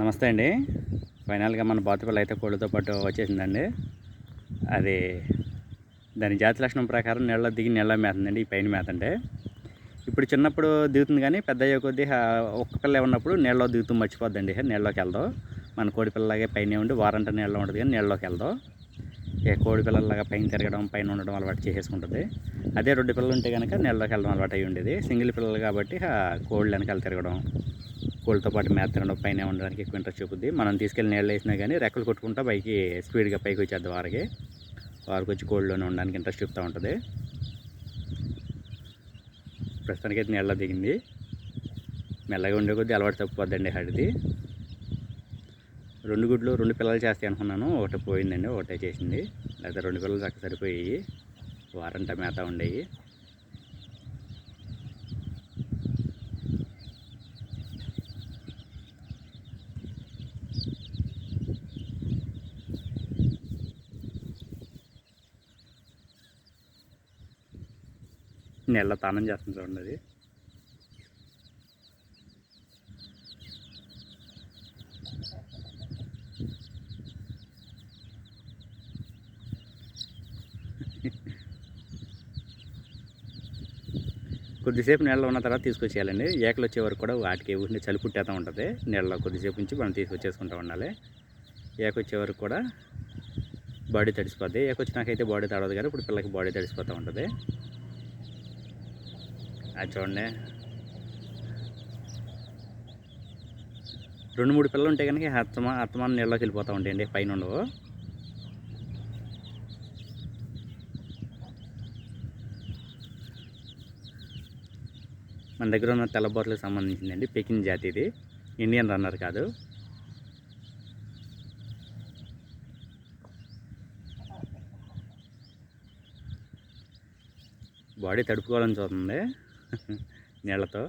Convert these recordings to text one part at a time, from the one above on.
నమస్తే అండి. ఫైనల్గా మన బాతుపల్లి అయితే కోళ్ళతో పాటు వచ్చేసిందండి. అది దాని జాతి లక్షణం ప్రకారం నీళ్ళ దిగి నీళ్ళ మేతందండి ఈ పైన మేత అంటే ఇప్పుడు చిన్నప్పుడు దిగుతుంది కానీ పెద్ద అయ్యే కొద్దీ ఒక్క పిల్ల ఉన్నప్పుడు నీళ్ళలో దిగుతూ మర్చిపోద్దండి. నీళ్ళలోకి వెళ్దాం. మన కోడి పిల్లలాగే పైన ఉండి వారంట నీళ్ళలో ఉంటుంది కానీ నీళ్ళలోకి వెళ్దాం. ఇక కోడి పిల్లలాగా పైన తిరగడం పైన ఉండడం అలవాటు చేసేసుకుంటుంది. అదే రెండు పిల్లలు ఉంటే కనుక నీళ్ళలోకి వెళ్ళడం అలవాటు అయ్యి ఉండేది. సింగిల్ పిల్లలు కాబట్టి కోళ్ళు వెనకాల తిరగడం. కోళ్ళతో పాటు మేత తినడం పైన ఉండడానికి ఎక్కువ ఇంట్రెస్ట్ చూపుద్ది. మనం తీసుకెళ్ళి నీళ్ళు వేసినా కానీ రెక్కలు కొట్టుకుంటా పైకి స్పీడ్గా పైకి వచ్చేద్ది వారికి. వారికి వచ్చి కోళ్ళలోనే ఉండడానికి ఇంట్రెస్ట్ చూపుతూ ఉంటుంది. ప్రస్తుతానికి అయితే నీళ్ళ దిగింది. మెల్లగా ఉండే కొద్దీ అలవాటు తప్పిపోద్దండి హడిది రెండు గుడ్లు రెండు పిల్లలు చేస్తాయి అనుకున్నాను. ఒకటి పోయిందండి ఒకటే చేసింది. లేదా రెండు పిల్లలు చక్క సరిపోయి వారంట మేత ఉండేవి నీళ్ళ తానం చేస్తుంది చూడండి అది. కొద్దిసేపు నీళ్ళలో ఉన్న తర్వాత తీసుకొచ్చేయాలండి. ఏకలు వచ్చే వరకు కూడా వాటికి ఊరిని చలి పుట్టేస్తూ ఉంటుంది. నీళ్ళలో కొద్దిసేపు నుంచి మనం తీసుకొచ్చేసుకుంటూ ఉండాలి. ఏక వచ్చే వరకు కూడా బాడీ తడిసిపోద్ది. ఏకొచ్చినాకైతే బాడీ తడవదు కానీ ఇప్పుడు పిల్లకి బాడీ తడిసిపోతూ ఉంటుంది. అది చూడండి. రెండు మూడు పిల్లలు ఉంటే కనుక అత్తమా అత్తమాన నీళ్ళలోకి వెళ్ళిపోతూ ఉంటాయండి పైన ఉండవు మన దగ్గర ఉన్న తెల్లబోట్లకు సంబంధించిందండి పెకిన్ జాతి ఇది. ఇండియన్ రన్నర్ కాదు. బాడీ తడుపుకోవాలని చూస్తుంది. నీళ్ళతో.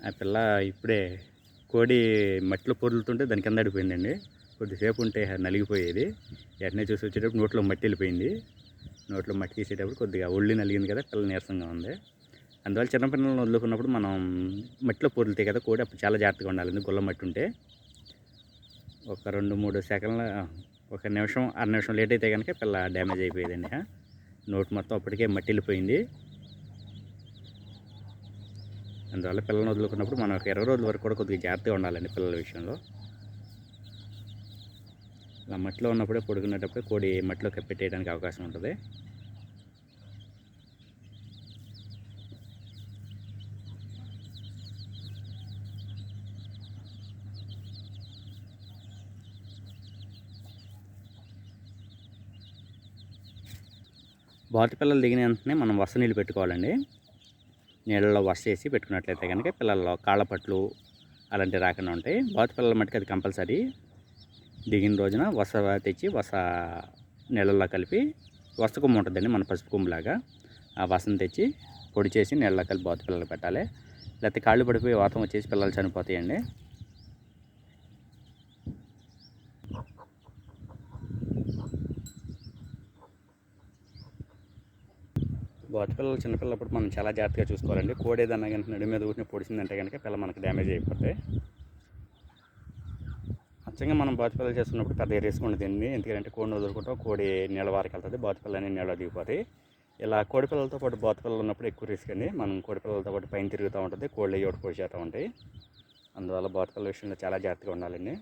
ఆ పిల్ల ఇప్పుడే కోడి మట్టిలో పొరులుతుంటే దాని కింద అడిపోయిందండి కొద్దిసేపు ఉంటే నలిగిపోయేది. వెంటనే చూసి వచ్చేటప్పుడు నోట్లో మట్టి వెళ్ళిపోయింది. నోట్లో మట్టి తీసేటప్పుడు కొద్దిగా ఒళ్ళు నలిగింది కదా పిల్ల నీరసంగా ఉంది. అందువల్ల చిన్నపిల్లలను వదులుకున్నప్పుడు మనం మట్టిలో పొరులుతాయి కదా కోడి అప్పుడు చాలా జాగ్రత్తగా ఉండాలండి గుల్ల మట్టి ఉంటే. ఒక రెండు మూడు సెకండ్ల ఒక నిమిషం అర నిమిషం లేట్ అయితే కనుక పిల్ల డ్యామేజ్ అయిపోయేదండి. నోట్ నోటు మొత్తం అప్పటికే మట్టి వెళ్ళిపోయింది అందువల్ల పిల్లలను వదులుకున్నప్పుడు మనం ఒక ఇరవై రోజుల వరకు కూడా కొద్దిగా జాగ్రత్తగా ఉండాలండి పిల్లల విషయంలో. ఇలా మట్టిలో ఉన్నప్పుడే పొడుగునేటప్పుడే కోడి మట్టిలో కప్పెట్టేయడానికి అవకాశం ఉంటుంది. బాతు పిల్లలు దిగిన వెంటనే మనం వర్ష నీళ్ళు పెట్టుకోవాలండి. నీళ్ళలో వర్ష వేసి పెట్టుకున్నట్లయితే కనుక పిల్లల్లో కాళ్ళపట్లు అలాంటివి రాకుండా ఉంటాయి. బాతు పిల్లల మట్టుకు అది కంపల్సరీ. దిగిన రోజున వస తెచ్చి వస నీళ్ళల్లో కలిపి వస కొమ్ము ఉంటుందండి మన పసుపు కొమ్ములాగా. ఆ వసను తెచ్చి పొడి చేసి నీళ్ళలో కలిపి బాతు పిల్లలు పెట్టాలి. లేకపోతే కాళ్ళు పడిపోయి వాతం వచ్చేసి పిల్లలు చనిపోతాయండి. బాతు చిన్నపిల్లప్పుడు మనం చాలా జాగ్రత్తగా చూసుకోవాలండి. కోడి ఏదన్నా కనుక నడి మీద ఊరిని పొడిచిందంటే కనుక పిల్ల మనకు డ్యామేజ్ అయిపోతాయి అచ్చంగా మనం బాతిపిల్లలు చేస్తున్నప్పుడు పెద్ద రిస్క్ ఉండదండి ఎందుకంటే కోడిని వదులుకుంటాం కోడి నీళ్ళ వారికి వెళ్తుంది బాతు పిల్లలు నీళ్ళ దిగిపోతాయి. ఇలా కోడి పిల్లలతో పాటు బాతు పిల్లలు ఉన్నప్పుడు ఎక్కువ రిస్క్ అండి. మనం కోడి పిల్లలతో పాటు పైన తిరుగుతూ ఉంటుంది కోళ్ళు అయ్యి ఒకటి పొడి చేస్తూ ఉంటాయి. అందువల్ల బాతు పిల్లల విషయంలో చాలా జాగ్రత్తగా ఉండాలండి.